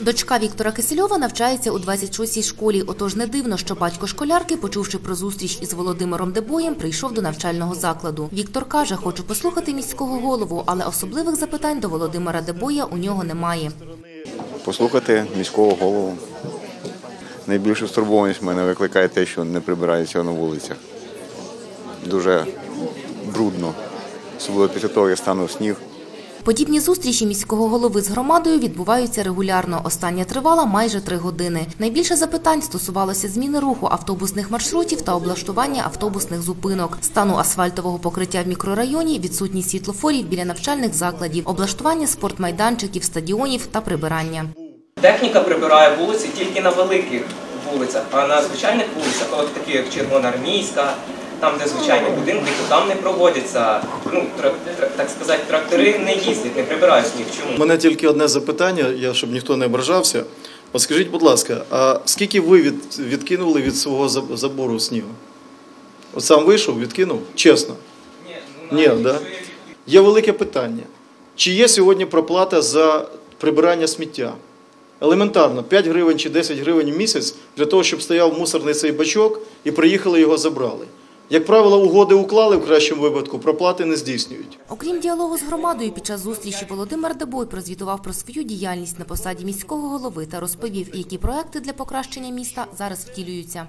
Дочка Віктора Кисельова навчається у 26-й школі. Отож не дивно, що батько школярки, почувши про зустріч із Володимиром Дебоєм, прийшов до навчального закладу. Віктор каже, хочу послухати міського голову, але особливих запитань до Володимира Дебоя у нього немає. послухати міського голову. Найбільшу стурбованість в мене викликає те, що не прибирається на вулицях. Дуже брудно. Особливо після того, як станув сніг. Подібні зустрічі міського голови з громадою відбуваються регулярно. Остання тривала майже три години. Найбільше запитань стосувалося зміни руху автобусних маршрутів та облаштування автобусних зупинок, стану асфальтового покриття в мікрорайоні, відсутність світлофорів біля навчальних закладів, облаштування спортмайданчиків, стадіонів та прибирання. Техніка прибирає вулиці тільки на великих вулицях, а на звичайних вулицях, от такі як Червоноармійська, там, де звичайні будинки, то там не проводяться, ну, так сказати, трактори не їздять, не прибирають сніг. Чому? У мене тільки одне запитання, я, щоб ніхто не ображався. От скажіть, будь ласка, а скільки ви від, відкинули від свого забору снігу? От сам вийшов, відкинув? Чесно. Ні, Ні, да? Є велике питання. Чи є сьогодні проплата за прибирання сміття? Елементарно, 5 гривень чи 10 гривень в місяць для того, щоб стояв мусорний цей бачок і приїхали його забрали. Як правило, угоди уклали в кращому випадку, проплати не здійснюють. Окрім діалогу з громадою, під час зустрічі Володимир Дебой прозвітував про свою діяльність на посаді міського голови та розповів, які проекти для покращення міста зараз втілюються.